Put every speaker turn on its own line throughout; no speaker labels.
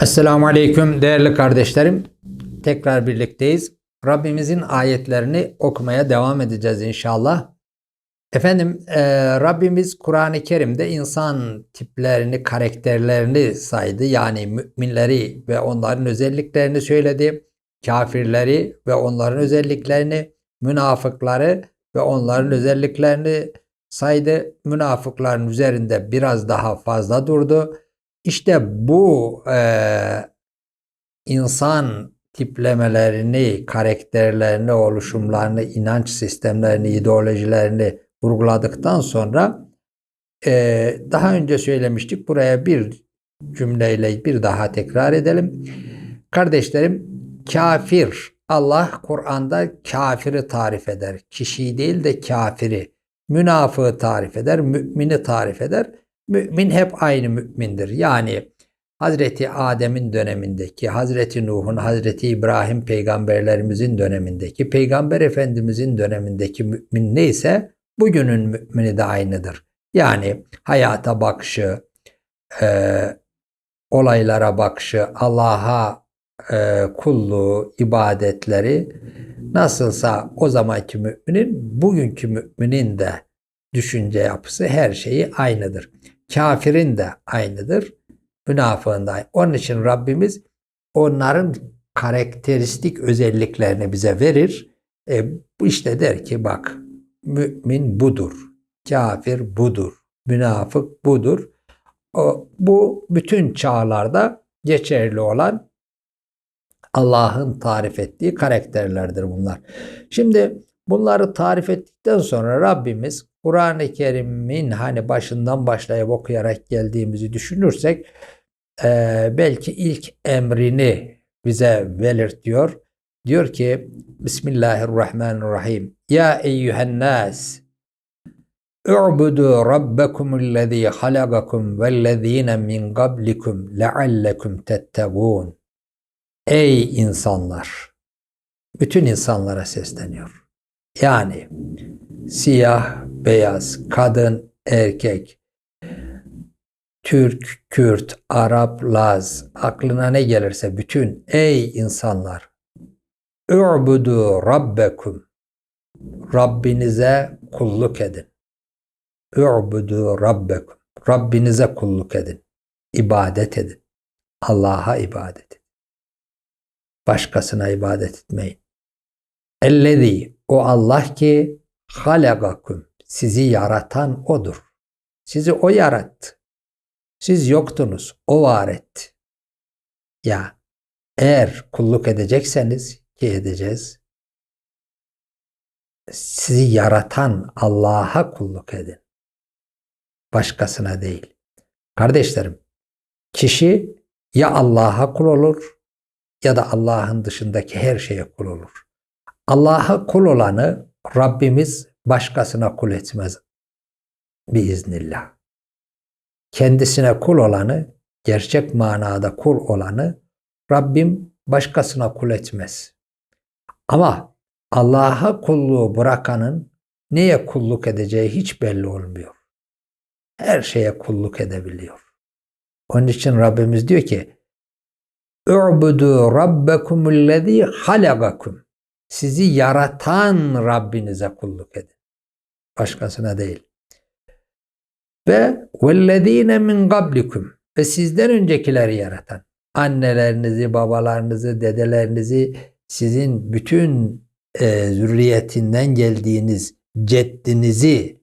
Esselamu Aleyküm değerli kardeşlerim. Tekrar birlikteyiz. Rabbimizin ayetlerini okumaya devam edeceğiz inşallah. Efendim e, Rabbimiz Kur'an-ı Kerim'de insan tiplerini, karakterlerini saydı. Yani müminleri ve onların özelliklerini söyledi. Kafirleri ve onların özelliklerini, münafıkları ve onların özelliklerini saydı. Münafıkların üzerinde biraz daha fazla durdu. İşte bu e, insan tiplemelerini, karakterlerini, oluşumlarını, inanç sistemlerini, ideolojilerini vurguladıktan sonra e, daha önce söylemiştik. Buraya bir cümleyle bir daha tekrar edelim. Kardeşlerim, kafir, Allah Kur'an'da kafiri tarif eder. Kişiyi değil de kafiri. Münafığı tarif eder, mümini tarif eder. Mümin hep aynı mümindir. Yani Hazreti Adem'in dönemindeki, Hazreti Nuh'un, Hazreti İbrahim peygamberlerimizin dönemindeki, Peygamber Efendimizin dönemindeki mümin neyse bugünün mümini de aynıdır. Yani hayata bakışı, e, olaylara bakışı, Allah'a e, kulluğu, ibadetleri nasılsa o zamanki müminin, bugünkü müminin de düşünce yapısı her şeyi aynıdır. Kafirin de aynıdır. Münafığın da. Onun için Rabbimiz onların karakteristik özelliklerini bize verir. E, işte der ki bak mümin budur. Kafir budur. Münafık budur. O, bu bütün çağlarda geçerli olan Allah'ın tarif ettiği karakterlerdir bunlar. Şimdi bunları tarif ettikten sonra Rabbimiz Kur'an-ı Kerim'in hani başından başlayıp okuyarak geldiğimizi düşünürsek e, belki ilk emrini bize belirtiyor. Diyor ki Bismillahirrahmanirrahim. Ya eyyühen nas U'budu rabbekumullezî halagakum vellezîne min qablikum leallekum tettegûn. Ey insanlar! Bütün insanlara sesleniyor. Yani siyah, beyaz, kadın, erkek, Türk, Kürt, Arap, Laz, aklına ne gelirse bütün ey insanlar Ü'budu rabbekum Rabbinize kulluk edin. Ü'budu rabbekum Rabbinize kulluk edin. İbadet edin. Allah'a ibadet edin. Başkasına ibadet etmeyin. Ellezî o Allah ki halagakum sizi yaratan odur. Sizi o yarattı. Siz yoktunuz. O var etti. Ya eğer kulluk edecekseniz ki edeceğiz. Sizi yaratan Allah'a kulluk edin. Başkasına değil. Kardeşlerim, kişi ya Allah'a kul olur ya da Allah'ın dışındaki her şeye kul olur. Allah'a kul olanı Rabbimiz başkasına kul etmez biiznillah. Kendisine kul olanı, gerçek manada kul olanı Rabbim başkasına kul etmez. Ama Allah'a kulluğu bırakanın neye kulluk edeceği hiç belli olmuyor. Her şeye kulluk edebiliyor. Onun için Rabbimiz diyor ki U'budu rabbekumullezî halagakum sizi yaratan Rabbinize kulluk edin. Başkasına değil. Ve vellezine min qablikum ve sizden öncekileri yaratan annelerinizi, babalarınızı, dedelerinizi sizin bütün e, zürriyetinden geldiğiniz ceddinizi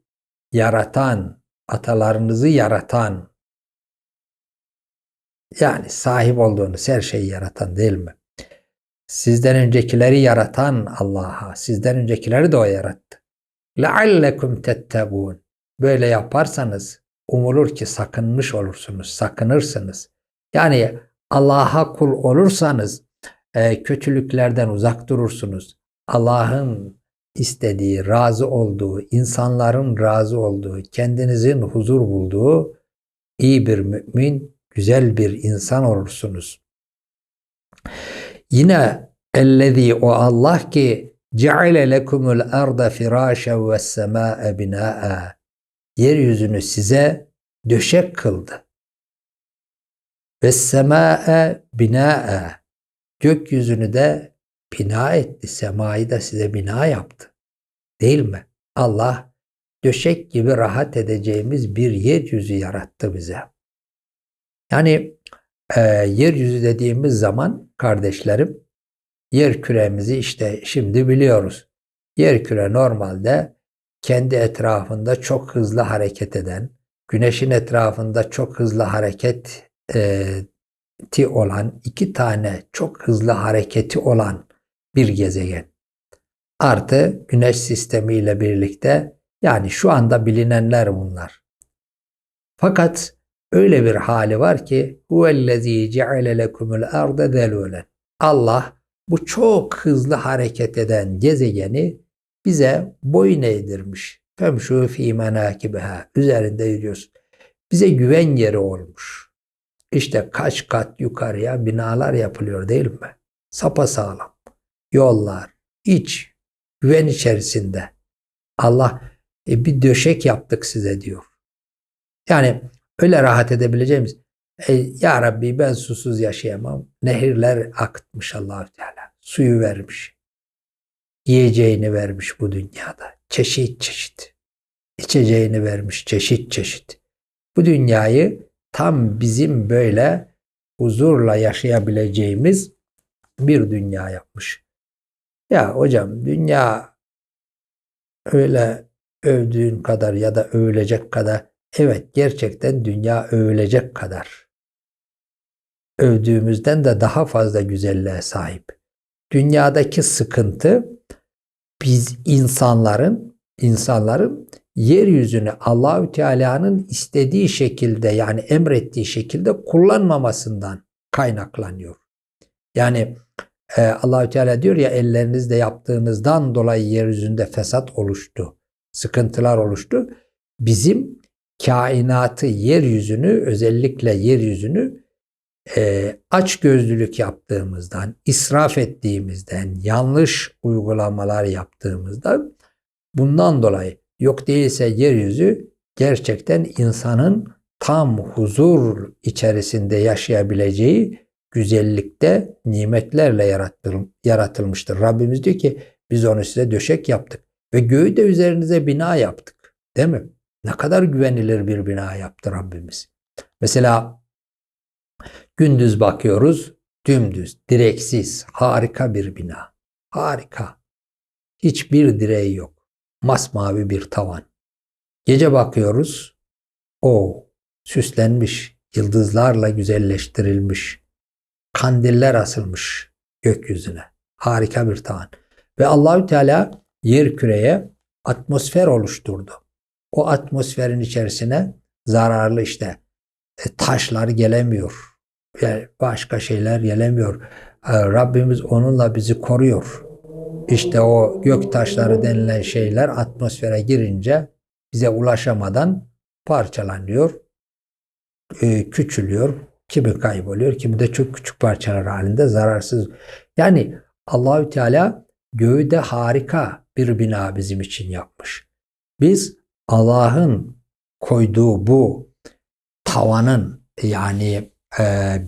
yaratan, atalarınızı yaratan yani sahip olduğunuz her şeyi yaratan değil mi? Sizden öncekileri yaratan Allah'a, sizden öncekileri de o yarattı. لَعَلَّكُمْ تَتَّقُونَ Böyle yaparsanız umulur ki sakınmış olursunuz, sakınırsınız. Yani Allah'a kul olursanız e, kötülüklerden uzak durursunuz. Allah'ın istediği, razı olduğu, insanların razı olduğu, kendinizin huzur bulduğu iyi bir mümin, güzel bir insan olursunuz. Yine ellezî o Allah ki ceale lekumul arda firâşen ve semâe binâ'a yeryüzünü size döşek kıldı. Ve sema'e bina'e gökyüzünü de bina etti. Semayı da size bina yaptı. Değil mi? Allah döşek gibi rahat edeceğimiz bir yeryüzü yarattı bize. Yani e, yeryüzü dediğimiz zaman kardeşlerim yer küremizi işte şimdi biliyoruz. Yer küre normalde kendi etrafında çok hızlı hareket eden, güneşin etrafında çok hızlı hareket e, olan iki tane çok hızlı hareketi olan bir gezegen. Artı güneş sistemiyle birlikte yani şu anda bilinenler bunlar. Fakat öyle bir hali var ki huvellezî ceale lekumul arda zelûlen. Allah bu çok hızlı hareket eden gezegeni bize boyun eğdirmiş. Femşû fî menâkibiha. Üzerinde yürüyorsun. Bize güven yeri olmuş. İşte kaç kat yukarıya binalar yapılıyor değil mi? Sapa sağlam. Yollar, iç, güven içerisinde. Allah e, bir döşek yaptık size diyor. Yani öyle rahat edebileceğimiz e, Ya Rabbi ben susuz yaşayamam. Nehirler akıtmış allah Teala. Suyu vermiş. Yiyeceğini vermiş bu dünyada. Çeşit çeşit. İçeceğini vermiş çeşit çeşit. Bu dünyayı tam bizim böyle huzurla yaşayabileceğimiz bir dünya yapmış. Ya hocam dünya öyle övdüğün kadar ya da övülecek kadar evet gerçekten dünya övülecek kadar övdüğümüzden de daha fazla güzelliğe sahip. Dünyadaki sıkıntı biz insanların insanların yeryüzünü Allahü Teala'nın istediği şekilde yani emrettiği şekilde kullanmamasından kaynaklanıyor. Yani e, Allahü Teala diyor ya ellerinizle yaptığınızdan dolayı yeryüzünde fesat oluştu, sıkıntılar oluştu. Bizim kainatı, yeryüzünü özellikle yeryüzünü e, aç gözlülük yaptığımızdan, israf ettiğimizden, yanlış uygulamalar yaptığımızdan bundan dolayı yok değilse yeryüzü gerçekten insanın tam huzur içerisinde yaşayabileceği güzellikte nimetlerle yaratılmıştır. Rabbimiz diyor ki biz onu size döşek yaptık ve göğü de üzerinize bina yaptık. Değil mi? Ne kadar güvenilir bir bina yaptı Rabbimiz. Mesela gündüz bakıyoruz dümdüz, direksiz, harika bir bina. Harika. Hiçbir direği yok. Masmavi bir tavan. Gece bakıyoruz. O süslenmiş, yıldızlarla güzelleştirilmiş. Kandiller asılmış gökyüzüne. Harika bir tavan. Ve Allahü Teala yer küreye atmosfer oluşturdu. O atmosferin içerisine zararlı işte e, taşlar gelemiyor. Yani başka şeyler gelemiyor. E, Rabbimiz onunla bizi koruyor. İşte o gök taşları denilen şeyler atmosfere girince bize ulaşamadan parçalanıyor, e, küçülüyor, kimi kayboluyor, kimi de çok küçük parçalar halinde zararsız. Yani Allahü Teala göğü de harika bir bina bizim için yapmış. Biz Allah'ın koyduğu bu tavanın yani e,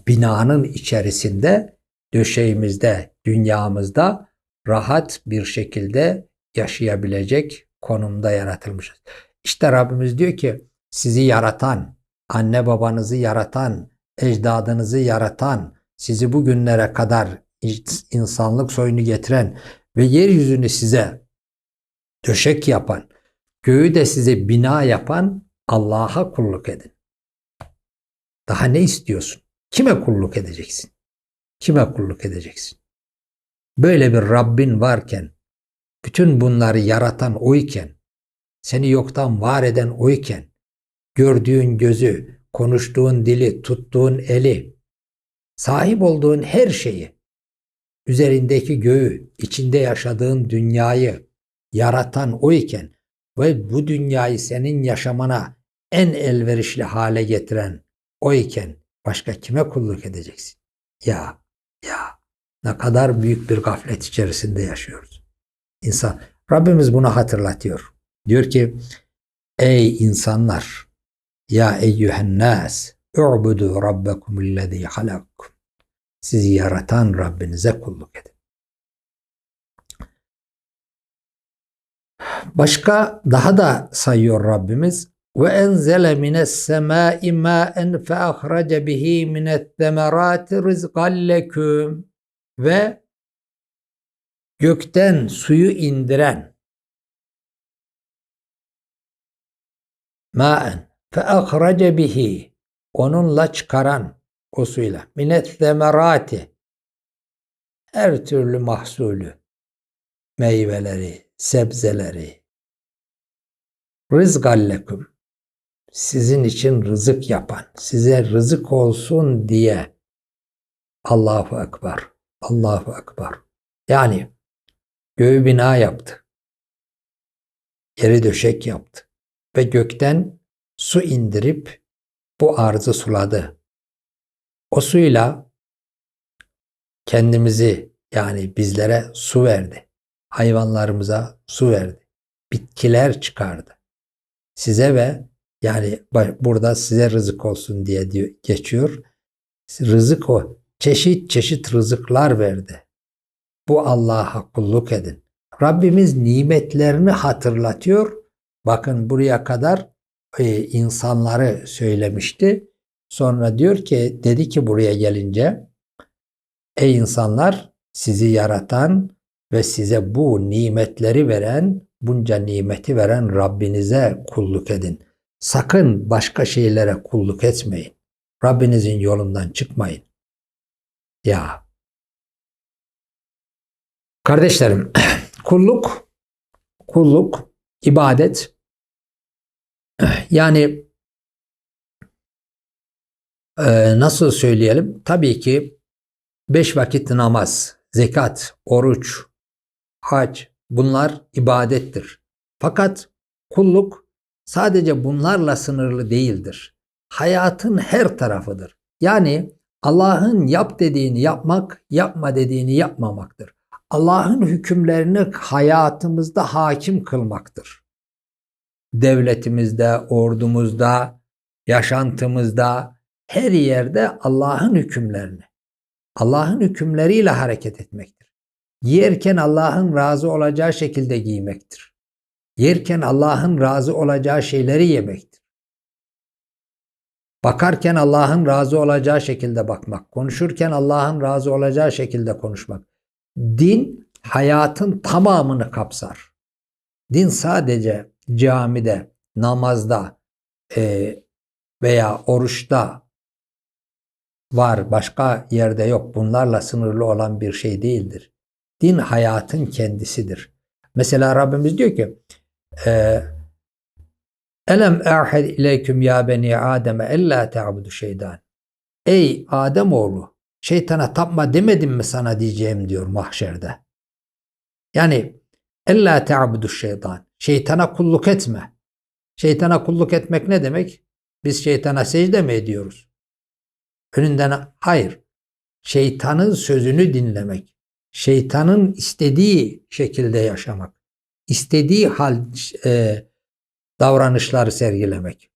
binanın içerisinde döşeğimizde, dünyamızda rahat bir şekilde yaşayabilecek konumda yaratılmışız. İşte Rabbimiz diyor ki sizi yaratan, anne babanızı yaratan, ecdadınızı yaratan, sizi bugünlere kadar insanlık soyunu getiren ve yeryüzünü size döşek yapan, göğü de size bina yapan Allah'a kulluk edin. Daha ne istiyorsun? Kime kulluk edeceksin? Kime kulluk edeceksin? Böyle bir Rabbin varken, bütün bunları yaratan o iken, seni yoktan var eden o iken, gördüğün gözü, konuştuğun dili, tuttuğun eli, sahip olduğun her şeyi, üzerindeki göğü, içinde yaşadığın dünyayı yaratan o iken ve bu dünyayı senin yaşamana en elverişli hale getiren o iken başka kime kulluk edeceksin? Ya, ya ne kadar büyük bir gaflet içerisinde yaşıyoruz. İnsan, Rabbimiz bunu hatırlatıyor. Diyor ki Ey insanlar! Ya eyyühen nas! U'budu rabbekumullezî halakkum. Sizi yaratan Rabbinize kulluk edin. Başka daha da sayıyor Rabbimiz. Ve enzele mines semâi mâen fe ahrece bihi minet temerâti rizqan leküm. Ve gökten suyu indiren mâen fe ahrece bihi onunla çıkaran o suyla minet temerâti her türlü mahsulü meyveleri, sebzeleri rızgan leküm sizin için rızık yapan, size rızık olsun diye Allahu Ekber, Allahu Ekber. Yani göğü bina yaptı. Yeri döşek yaptı. Ve gökten su indirip bu arzı suladı. O suyla kendimizi yani bizlere su verdi. Hayvanlarımıza su verdi. Bitkiler çıkardı. Size ve yani burada size rızık olsun diye diyor, geçiyor. Rızık o. Çeşit çeşit rızıklar verdi. Bu Allah'a kulluk edin. Rabbimiz nimetlerini hatırlatıyor. Bakın buraya kadar e, insanları söylemişti. Sonra diyor ki dedi ki buraya gelince ey insanlar sizi yaratan ve size bu nimetleri veren bunca nimeti veren Rabbinize kulluk edin. Sakın başka şeylere kulluk etmeyin. Rabbinizin yolundan çıkmayın. Ya. Kardeşlerim, kulluk, kulluk, ibadet, yani e, nasıl söyleyelim? Tabii ki beş vakit namaz, zekat, oruç, hac bunlar ibadettir. Fakat kulluk sadece bunlarla sınırlı değildir. Hayatın her tarafıdır. Yani Allah'ın yap dediğini yapmak, yapma dediğini yapmamaktır. Allah'ın hükümlerini hayatımızda hakim kılmaktır. Devletimizde, ordumuzda, yaşantımızda, her yerde Allah'ın hükümlerini, Allah'ın hükümleriyle hareket etmektir. Yerken Allah'ın razı olacağı şekilde giymektir. Yerken Allah'ın razı olacağı şeyleri yemektir. Bakarken Allah'ın razı olacağı şekilde bakmak, konuşurken Allah'ın razı olacağı şekilde konuşmak. Din hayatın tamamını kapsar. Din sadece camide, namazda e, veya oruçta var, başka yerde yok. Bunlarla sınırlı olan bir şey değildir. Din hayatın kendisidir. Mesela Rabbimiz diyor ki ee, Elem ahid ileyküm ya beni Adem'e ella te'abudu şeytan. Ey Adem oğlu şeytana tapma demedim mi sana diyeceğim diyor mahşerde. Yani ella te'abudu şeytan. Şeytana kulluk etme. Şeytana kulluk etmek ne demek? Biz şeytana secde mi ediyoruz? Önünden hayır. Şeytanın sözünü dinlemek. Şeytanın istediği şekilde yaşamak istediği hal e, davranışları sergilemek.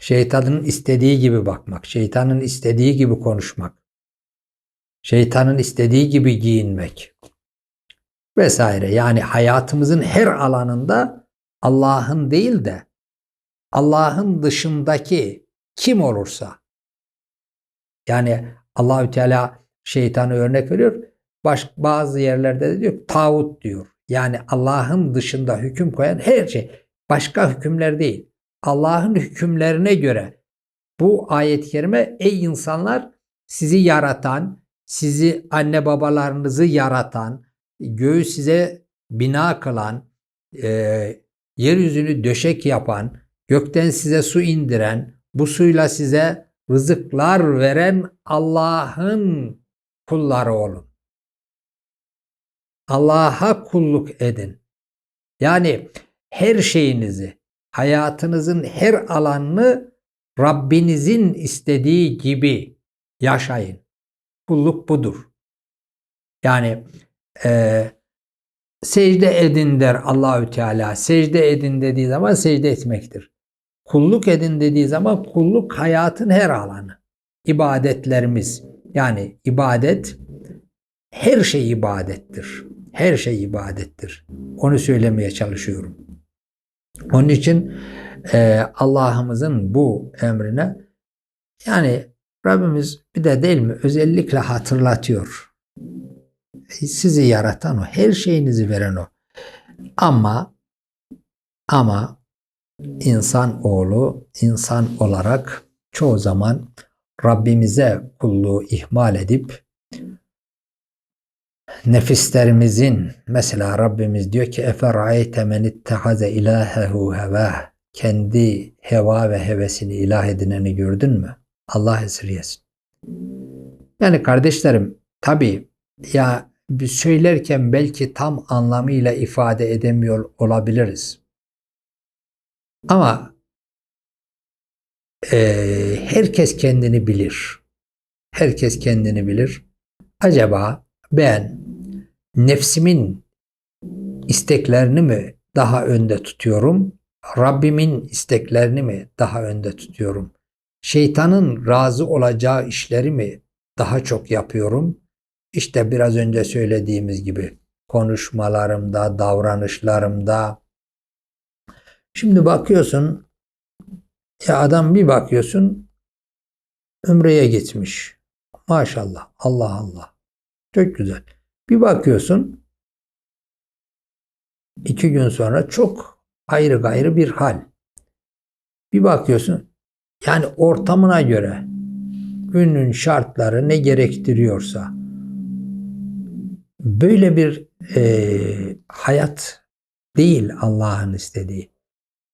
Şeytanın istediği gibi bakmak, şeytanın istediği gibi konuşmak, şeytanın istediği gibi giyinmek vesaire. Yani hayatımızın her alanında Allah'ın değil de Allah'ın dışındaki kim olursa yani Allahü Teala şeytanı örnek veriyor. Baş, bazı yerlerde de diyor tağut diyor. Yani Allah'ın dışında hüküm koyan her şey. Başka hükümler değil. Allah'ın hükümlerine göre bu ayet-i kerime ey insanlar sizi yaratan, sizi anne babalarınızı yaratan, göğü size bina kılan, e, yeryüzünü döşek yapan, gökten size su indiren, bu suyla size rızıklar veren Allah'ın kulları olun. Allah'a kulluk edin. Yani her şeyinizi, hayatınızın her alanını Rabbinizin istediği gibi yaşayın. Kulluk budur. Yani e, secde edin der Allahü Teala. Secde edin dediği zaman secde etmektir. Kulluk edin dediği zaman kulluk hayatın her alanı. İbadetlerimiz yani ibadet her şey ibadettir. Her şey ibadettir. Onu söylemeye çalışıyorum. Onun için e, Allah'ımızın bu emrine yani Rabbimiz bir de değil mi özellikle hatırlatıyor. Sizi yaratan o, her şeyinizi veren o. Ama ama insan oğlu insan olarak çoğu zaman Rabbimize kulluğu ihmal edip nefislerimizin mesela Rabbimiz diyor ki eferayte men ittehaze ilahehu heva kendi heva ve hevesini ilah edineni gördün mü? Allah esirgesin. Yani kardeşlerim tabi ya söylerken belki tam anlamıyla ifade edemiyor olabiliriz. Ama e, herkes kendini bilir. Herkes kendini bilir. Acaba ben nefsimin isteklerini mi daha önde tutuyorum? Rabbimin isteklerini mi daha önde tutuyorum? Şeytanın razı olacağı işleri mi daha çok yapıyorum? İşte biraz önce söylediğimiz gibi konuşmalarımda, davranışlarımda. Şimdi bakıyorsun ya adam bir bakıyorsun Ümre'ye gitmiş. Maşallah. Allah Allah. Çok güzel. Bir bakıyorsun iki gün sonra çok ayrı gayrı bir hal. Bir bakıyorsun yani ortamına göre günün şartları ne gerektiriyorsa böyle bir e, hayat değil Allah'ın istediği.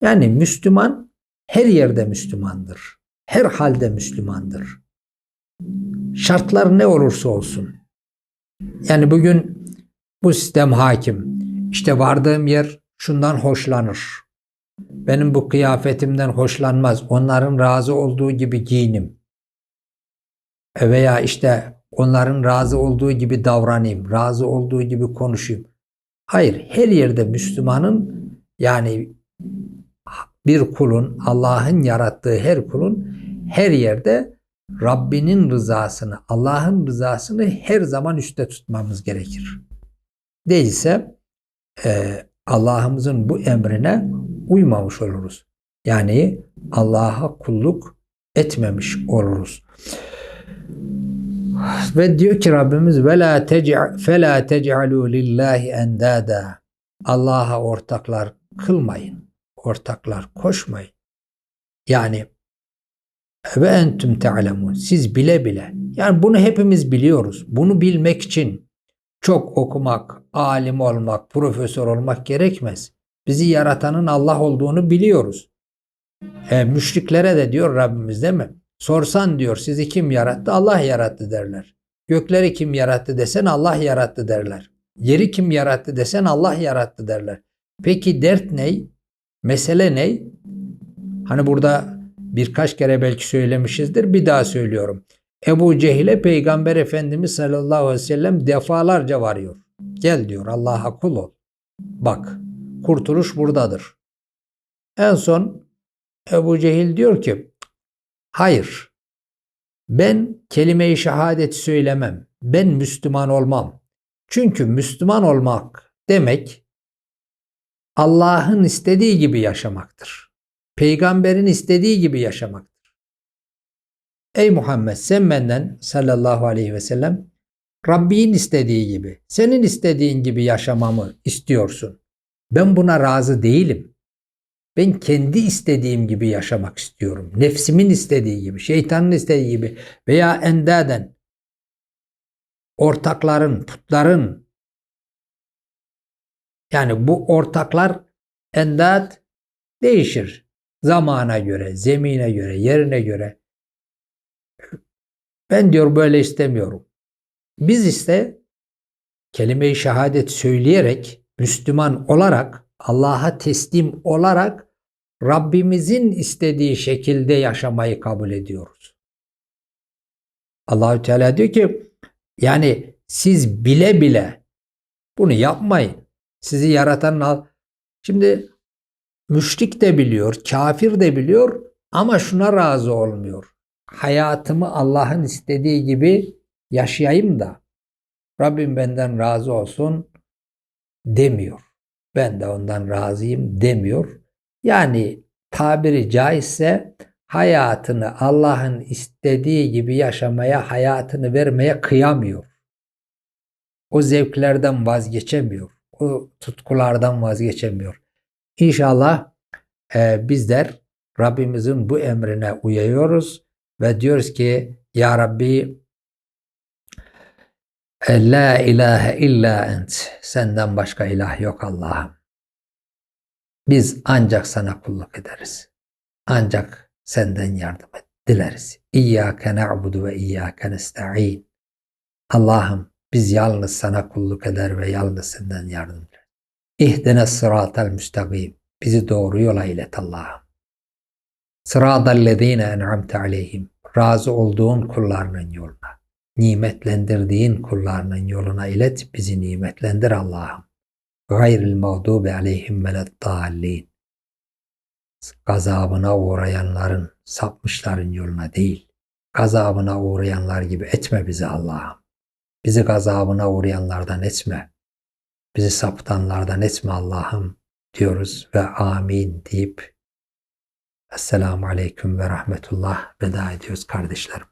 Yani Müslüman her yerde Müslümandır. Her halde Müslümandır. Şartlar ne olursa olsun. Yani bugün bu sistem hakim. İşte vardığım yer şundan hoşlanır. Benim bu kıyafetimden hoşlanmaz. Onların razı olduğu gibi giyinim. E Veya işte onların razı olduğu gibi davranayım. Razı olduğu gibi konuşayım. Hayır, her yerde Müslümanın yani bir kulun, Allah'ın yarattığı her kulun her yerde Rabbinin rızasını, Allah'ın rızasını her zaman üstte tutmamız gerekir. Değilse e, Allah'ımızın bu emrine uymamış oluruz. Yani Allah'a kulluk etmemiş oluruz. Ve diyor ki Rabbimiz ve la fela tec'alu lillahi endada. Allah'a ortaklar kılmayın. Ortaklar koşmayın. Yani ve entüm te'lemun. Siz bile bile. Yani bunu hepimiz biliyoruz. Bunu bilmek için çok okumak, alim olmak, profesör olmak gerekmez. Bizi yaratanın Allah olduğunu biliyoruz. E, müşriklere de diyor Rabbimiz değil mi? Sorsan diyor sizi kim yarattı? Allah yarattı derler. Gökleri kim yarattı desen Allah yarattı derler. Yeri kim yarattı desen Allah yarattı derler. Peki dert ne? Mesele ne? Hani burada birkaç kere belki söylemişizdir. Bir daha söylüyorum. Ebu Cehil'e Peygamber Efendimiz sallallahu aleyhi ve sellem defalarca varıyor. Gel diyor Allah'a kul ol. Bak kurtuluş buradadır. En son Ebu Cehil diyor ki hayır ben kelime-i şehadet söylemem. Ben Müslüman olmam. Çünkü Müslüman olmak demek Allah'ın istediği gibi yaşamaktır. Peygamberin istediği gibi yaşamaktır. Ey Muhammed sen benden sallallahu aleyhi ve sellem Rabbin istediği gibi, senin istediğin gibi yaşamamı istiyorsun. Ben buna razı değilim. Ben kendi istediğim gibi yaşamak istiyorum. Nefsimin istediği gibi, şeytanın istediği gibi veya endaden ortakların, putların yani bu ortaklar endat değişir. Zamana göre, zemine göre, yerine göre. Ben diyor böyle istemiyorum. Biz ise kelime-i şehadet söyleyerek, Müslüman olarak, Allah'a teslim olarak Rabbimizin istediği şekilde yaşamayı kabul ediyoruz. Allahü Teala diyor ki yani siz bile bile bunu yapmayın. Sizi yaratan al. Şimdi müşrik de biliyor, kafir de biliyor ama şuna razı olmuyor. Hayatımı Allah'ın istediği gibi yaşayayım da Rabbim benden razı olsun demiyor. Ben de ondan razıyım demiyor. Yani tabiri caizse hayatını Allah'ın istediği gibi yaşamaya, hayatını vermeye kıyamıyor. O zevklerden vazgeçemiyor. O tutkulardan vazgeçemiyor. İnşallah e, bizler Rabbimizin bu emrine uyuyoruz ve diyoruz ki Ya Rabbi e, La ilahe illa ent. Senden başka ilah yok Allah'ım. Biz ancak sana kulluk ederiz. Ancak senden yardım et, dileriz. İyyâke na'budu ve iyyâke nesta'in. Allah'ım biz yalnız sana kulluk eder ve yalnız senden yardım dileriz. İhdine sıratel müstakim. Bizi doğru yola ilet Allah'ım. Sıradallezine en'amte aleyhim. Razı olduğun kullarının yoluna. Nimetlendirdiğin kullarının yoluna ilet. Bizi nimetlendir Allah'ım. Gayril mağdubi aleyhim veleddallin. Gazabına uğrayanların, sapmışların yoluna değil. Gazabına uğrayanlar gibi etme bizi Allah'ım. Bizi gazabına uğrayanlardan etme. Bizi saptanlardan etme Allah'ım diyoruz ve amin deyip Esselamu Aleyküm ve Rahmetullah veda ediyoruz kardeşlerim.